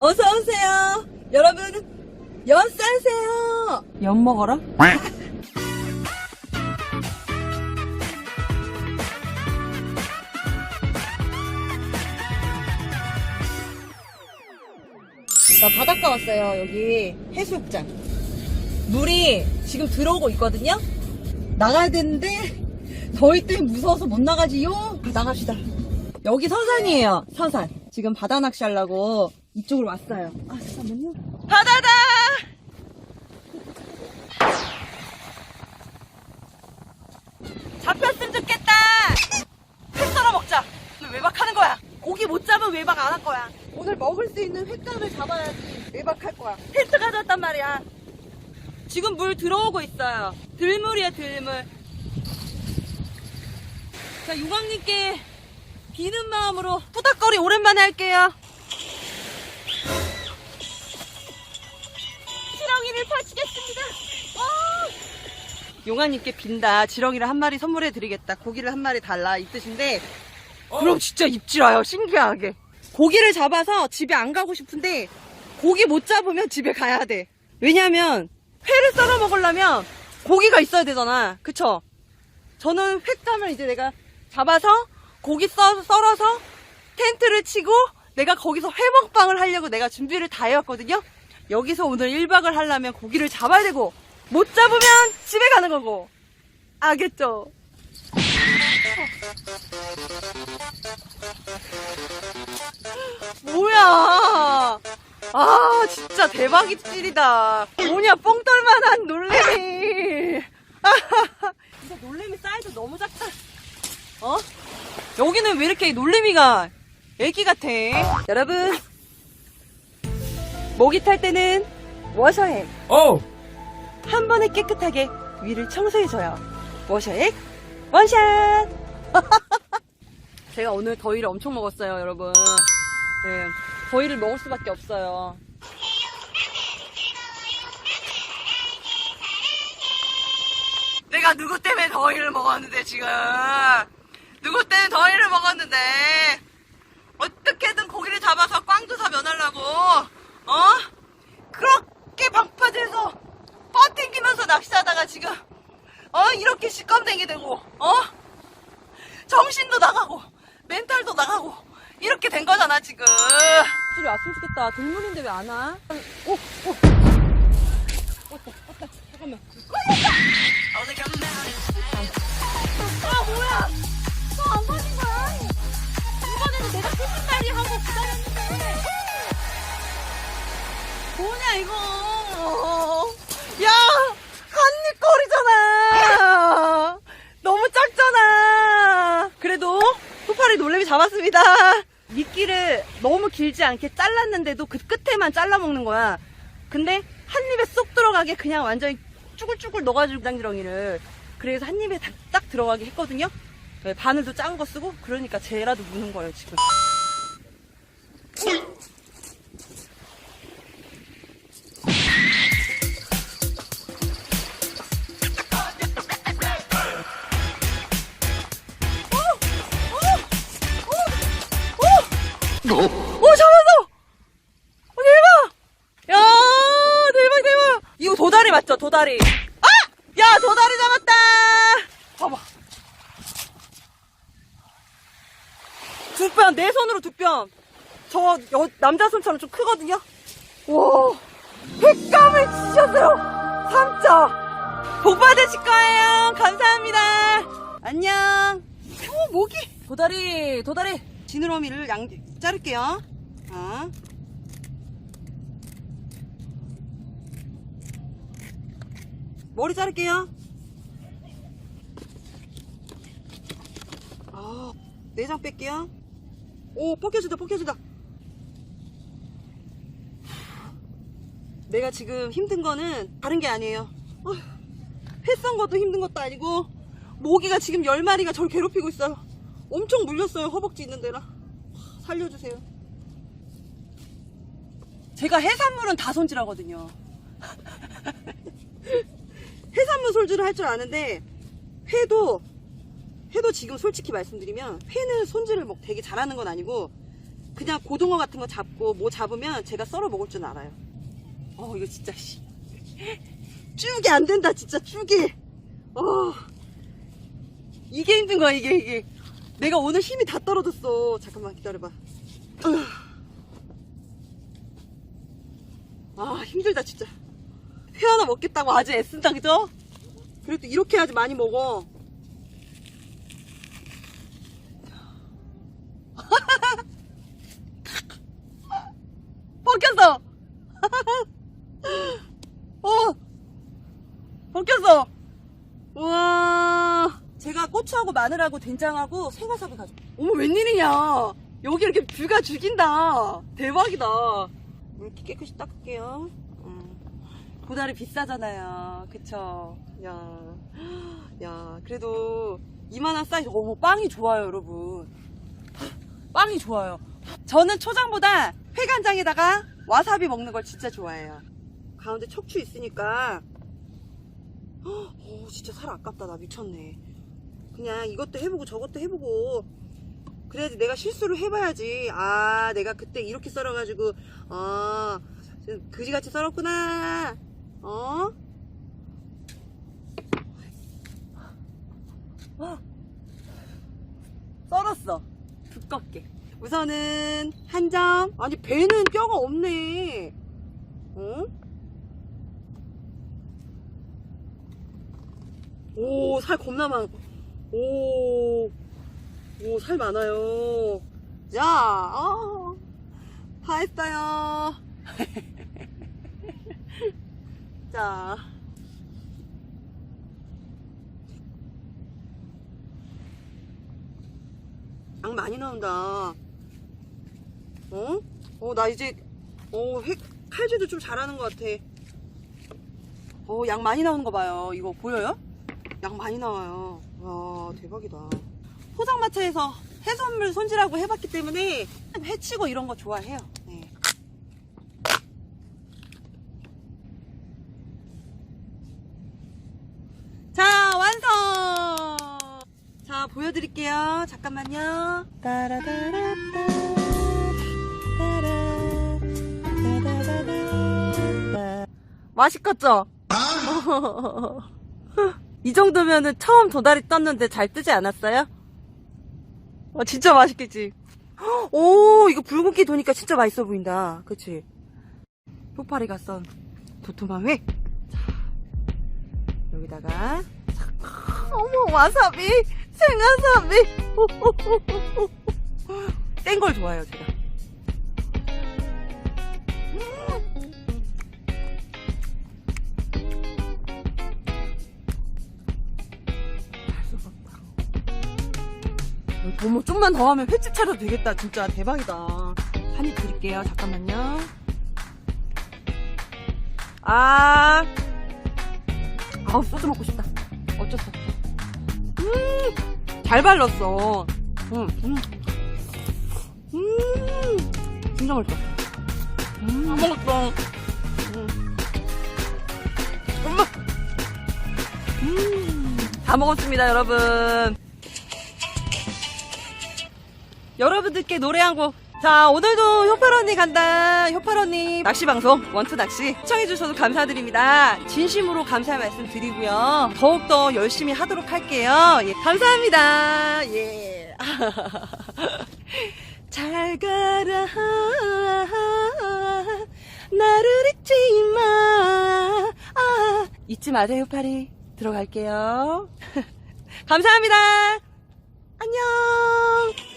어서 오세요. 여러분, 연 싸세요. 연 먹어라? 나 바닷가 왔어요. 여기 해수욕장. 물이 지금 들어오고 있거든요. 나가야 되는데 더위 때문에 무서워서 못 나가지요. 나갑시다. 여기 서산이에요. 서산. 지금 바다 낚시하려고 이쪽으로 왔어요. 아 잠깐만요. 바다다. 잡혔으면 좋겠다. 회 썰어 먹자. 왜 외박하는 거야? 고기 못 잡으면 외박 안 할 거야. 오늘 먹을 수 있는 횟감을 잡아야지 외박할 거야. 텐트 가져왔단 말이야. 지금 물 들어오고 있어요. 들물이야 들물. 자 유광님께 비는 마음으로 후닥거리 오랜만에 할게요. 파치겠습니다. 용아님께 빈다. 지렁이를 한 마리 선물해 드리겠다. 고기를 한 마리 달라. 이 뜻인데 그럼 진짜 입질 와요. 신기하게. 고기를 잡아서 집에 안 가고 싶은데 고기 못 잡으면 집에 가야 돼. 왜냐면 회를 썰어 먹으려면 고기가 있어야 되잖아. 그쵸? 저는 횟감을 이제 내가 잡아서 고기 썰, 썰어서 텐트를 치고 내가 거기서 회 먹방을 하려고 내가 준비를 다 해왔거든요. 여기서 오늘 1박을 하려면 고기를 잡아야 되고 못 잡으면 집에 가는 거고. 알겠죠? 뭐야? 아, 진짜 대박이 찔이다. 뭐냐, 뽕 떨만한 놀래미. 진짜 놀래미 사이즈 너무 작다. 어? 여기는 왜 이렇게 놀래미가 애기 같아? 여러분, 모기 탈 때는 워셔액. 어! 한 번에 깨끗하게 위를 청소해줘요. 워셔액 원샷! 제가 오늘 더위를 엄청 먹었어요, 여러분. 네, 더위를 먹을 수밖에 없어요. 내가 누구 때문에 더위를 먹었는데, 지금. 누구 때문에 더위를 먹었는데, 어떻게든 고기를 잡아서 꽝조사 면하려고, 어? 그렇게 방파제에서 버팅기면서 낚시하다가 지금 어 이렇게 시껌댕이 되고 어 정신도 나가고 멘탈도 나가고 이렇게 된 거잖아 지금 집에 왔으면 좋겠다 돌문인데 왜 안 와? 오! 오! 왔다 왔다 잠깐만 아 뭐야 너안 가진 거야 이번에는 내가 끝까지 하고 기다렸 이거. 야 한입거리잖아. 너무 작잖아. 그래도 소파리 놀래미 잡았습니다. 미끼를 너무 길지 않게 잘랐는데도 그 끝에만 잘라 먹는 거야. 근데 한 입에 쏙 들어가게 그냥 완전히 쭈글쭈글 넣어가지고 장지렁이를. 그래서 한 입에 딱, 딱 들어가게 했거든요. 네, 바늘도 작은 거 쓰고 그러니까 쟤라도 무는 거예요 지금 도다리? 아! 야 도다리 잡았다! 봐봐. 두뼘내 손으로 두 뼘. 저 여- 남자 손처럼 좀 크거든요. 와 횟감을 치셨어요. 삼자. 복 받으실 거예요. 감사합니다. 안녕. 오 모기. 도다리 도다리. 지느러미를 양 자를게요. 아. 머리 자를게요. 아, 내장 뺄게요. 오, 벗겨진다, 벗겨진다. 내가 지금 힘든 거는 다른 게 아니에요. 어휴, 회썬 것도 힘든 것도 아니고, 모기가 지금 열 마리가 절 괴롭히고 있어요. 엄청 물렸어요, 허벅지 있는 데라. 살려주세요. 제가 해산물은 다 손질하거든요. 해산물 손질을 할줄 아는데, 회도, 회도 지금 솔직히 말씀드리면, 회는 손질을 뭐 되게 잘하는 건 아니고, 그냥 고등어 같은 거 잡고 뭐 잡으면 제가 썰어 먹을 줄 알아요. 어, 이거 진짜, 씨. 쭉이 안 된다, 진짜, 쭉이. 어. 이게 힘든 거야, 이게, 이게. 내가 오늘 힘이 다 떨어졌어. 잠깐만 기다려봐. 으. 아, 힘들다, 진짜. 회 하나 먹겠다고 아주 애쓴다, 그죠? 그래도 이렇게 해야지 많이 먹어. 벗겼어! 어! 벗겼어! 우와! 제가 고추하고 마늘하고 된장하고 생와사비 가져. 어머, 웬일이냐! 여기 이렇게 뷰가 죽인다! 대박이다! 이렇게 깨끗이 닦을게요. 음. 고다리 비싸잖아요. 그쵸? 야. 야, 그래도 이만한 사이즈, 어머, 빵이 좋아요, 여러분. 빵이 좋아요. 저는 초장보다 회간장에다가 와사비 먹는 걸 진짜 좋아해요. 가운데 척추 있으니까, 어, 진짜 살 아깝다. 나 미쳤네. 그냥 이것도 해보고 저것도 해보고, 그래야지 내가 실수를 해봐야지. 아, 내가 그때 이렇게 썰어가지고, 어, 그지같이 썰었구나. 어? 썰었어. 두껍게. 우선은 한 점. 아니 배는 뼈가 없네. 어? 오, 살 겁나 많. 오, 오, 살 많아요. 자, 어, 다 했어요. 자. 양 많이 나온다. 어? 어, 나 이제, 어, 회, 칼질도 좀 잘하는 것 같아. 어, 양 많이 나오는 거 봐요. 이거 보여요? 양 많이 나와요. 와, 대박이다. 포장마차에서 해산물 손질하고 해봤기 때문에 해치고 이런 거 좋아해요. 네. 자, 완성! 자, 보여드릴게요. 잠깐만요. 따라다라따, 따라, 따라다라따. 맛있겠죠? 이 정도면은 처음 도다리 떴는데 잘 뜨지 않았어요? 어, 진짜 맛있겠지? 오, 이거 붉은기 도니까 진짜 맛있어 보인다. 그치? 효파리가 썬 도톰한 회. 자, 여기다가. 어머, 와사비! 생와사비! 센 걸 좋아해요, 제가. 어머, 좀만 더 하면 횟집 차려도 되겠다. 진짜 대박이다. 한 입 드릴게요. 잠깐만요. 아. 아우, 소주 먹고 싶다. 어쩔 수 없어. 음, 잘 발랐어. 음, 음. 음, 진짜 맛있다. 음, 다 먹었어. 음. 엄마. 음, 다 먹었습니다, 여러분. 여러분들께 노래 한 곡. 자, 오늘도 효팔 언니 간다. 효팔 언니 낚시 방송 원투 낚시 시청해 주셔서 감사드립니다. 진심으로 감사의 말씀 드리고요. 더욱 더 열심히 하도록 할게요. 예, 감사합니다. 예. 잘 가라. 나를 잊지 마. 아, 잊지 마세요, 효팔이. 들어갈게요. 감사합니다. 안녕.